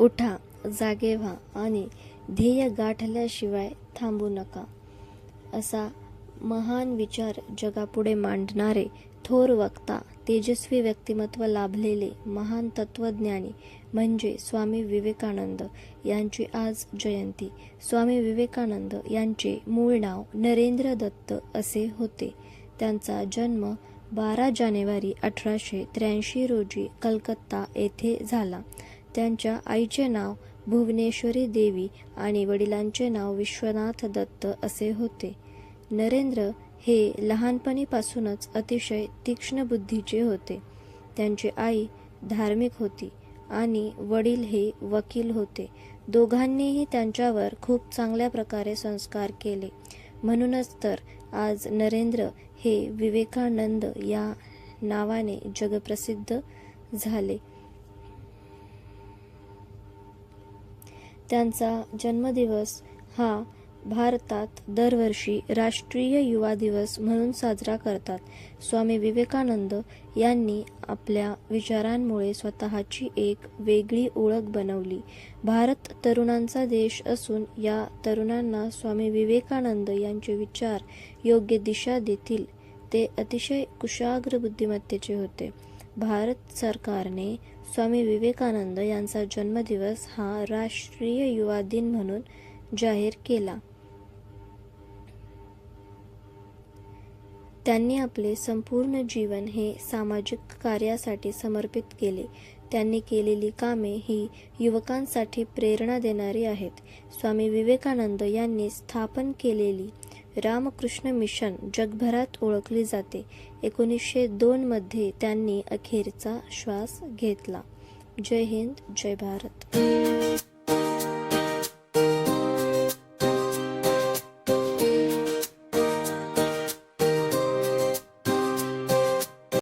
उठा जागे व्हा आणि ध्येय गाठल्याशिवाय थांबू नका. असा महान विचार जगापुढे मांडणारे थोर वक्ता तेजस्वी व्यक्तिमत्व लाभलेले महान तत्वज्ञानी म्हणजे स्वामी विवेकानंद यांची आज जयंती. स्वामी विवेकानंद यांचे मूळ नाव नरेंद्र दत्त असे होते. त्यांचा जन्म बारा जानेवारी अठराशे त्र्याऐंशी रोजी कलकत्ता येथे झाला. त्यांच्या आईचे नाव भुवनेश्वरी देवी आणि वडिलांचे नाव विश्वनाथ दत्त असे होते. नरेंद्र हे लहानपणीपासूनच अतिशय तीक्ष्ण बुद्धीचे होते. त्यांची आई धार्मिक होती आणि वडील हे वकील होते. दोघांनीही त्यांच्यावर खूप चांगल्या प्रकारे संस्कार केले. म्हणूनच तर आज नरेंद्र हे विवेकानंद या नावाने जगप्रसिद्ध झाले. त्यांचा जन्मदिवस हा भारतात दरवर्षी राष्ट्रीय युवा दिवस म्हणून साजरा करतात. स्वामी विवेकानंद यांनी आपल्या विचारांमुळे स्वतःची एक वेगळी ओळख बनवली. भारत तरुणांचा देश असून या तरुणांना स्वामी विवेकानंद यांचे विचार योग्य दिशा देतील ते अतिशय कुशाग्र बुद्धिमत्तेचे होते. भारत सरकारने स्वामी विवेकानंद यांचा जन्मदिवस हा राष्ट्रीय युवा दिन म्हणून जाहीर केला. त्यांनी आपले संपूर्ण जीवन हे सामाजिक कार्यासाठी समर्पित केले. त्यांनी केलेली कामे ही युवकांसाठी प्रेरणा देणारी आहेत. स्वामी विवेकानंद यांनी स्थापन केलेली रामकृष्ण मिशन जगभरात ओळखली जाते. एकोणीसशे दोनमध्ये त्यांनी अखेरचा श्वास घेतला. जय हिंद जय भारत.